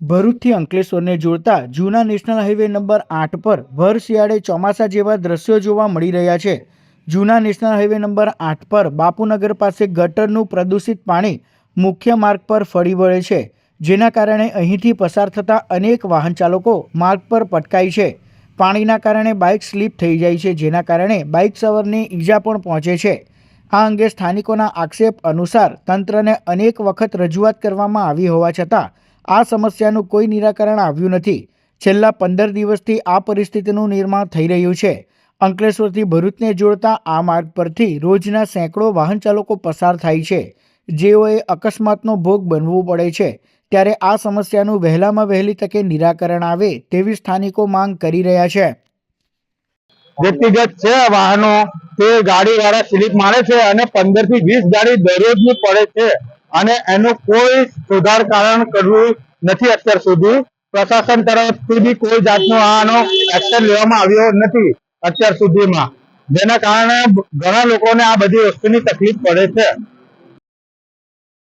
ભરૂચથી અંકલેશ્વરને જોડતા જૂના national highway number આઠ પર ભર શિયાળે ચોમાસા જેવા દ્રશ્યો જોવા મળી રહ્યા છે. જૂના નેશનલ હાઈવે નંબર આઠ પર બાપુનગર પાસે ગટરનું પ્રદૂષિત પાણી મુખ્ય માર્ગ પર ફરી વળે છે, જેના કારણે અહીંથી પસાર થતા અનેક વાહન ચાલકો માર્ગ પર પટકાય છે. પાણીના કારણે બાઇક સ્લીપ થઈ જાય છે, જેના કારણે બાઇક સવારને ઈજા પણ પહોંચે છે. આ અંગે સ્થાનિકોના આક્ષેપ અનુસાર તંત્રને અનેક વખત રજૂઆત કરવામાં આવી હોવા છતાં આ સમસ્યાનું કોઈ નિરાકરણ આવ્યું નથી. છેલ્લા પંદર દિવસથી આ પરિસ્થિતિનું નિર્માણ થઈ રહ્યું છે. અંકલેશ્વરથી ભરૂચને જોડતા આ માર્ગ પરથી રોજના સેંકડો વાહન ચાલકો પસાર થાય છે. જેઓએ અકસ્માતનો ભોગ બનવું પડે છે. ત્યારે આ સમસ્યાનું વહેલામાં વહેલી તકે નિરાકરણ આવે તેવી સ્થાનિકો માંગ કરી રહ્યા છે. વ્યક્તિગત છે, વાહનો તે ગાડી વાળા સ્લીપ મારે છે અને પંદરથી વીસ ગાડી દરરોજ પડે છે. અને એનું કોઈ સુધાર કારણ કરવું નથી અત્યાર સુધી. પ્રશાસન તરફથી બી કોઈ જાતનો આનો એક્શન લેવામાં આવ્યો નથી અત્યાર સુધીમાં. જેના કારણે ઘણા લોકોને આ બધી વસ્તુની તકલીફ પડે છે.